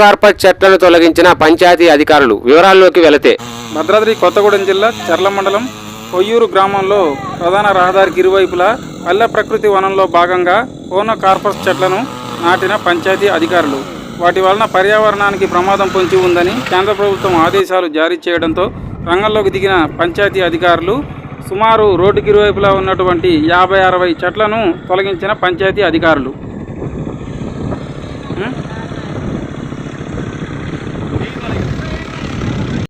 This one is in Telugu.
కార్పస్ చెట్లను తొలగించిన పంచాయతీ అధికారులు వివరాల్లోకి వెళితే. భద్రాద్రి కొత్తగూడెం జిల్లా చర్ల మండలం కొయ్యూరు గ్రామంలో ప్రధాన రహదారికి ఇరువైపులా పల్లె ప్రకృతి వనంలో భాగంగా కోన కార్పస్ చెట్లను నాటిన పంచాయతీ అధికారులు. వాటి వలన పర్యావరణానికి ప్రమాదం పొంచి ఉందని కేంద్ర ప్రభుత్వం ఆదేశాలు జారీ చేయడంతో రంగంలోకి దిగిన పంచాయతీ అధికారులు సుమారు రోడ్డుకి ఇరువైపులా ఉన్నటువంటి యాభై అరవై చెట్లను తొలగించిన పంచాయతీ అధికారులు.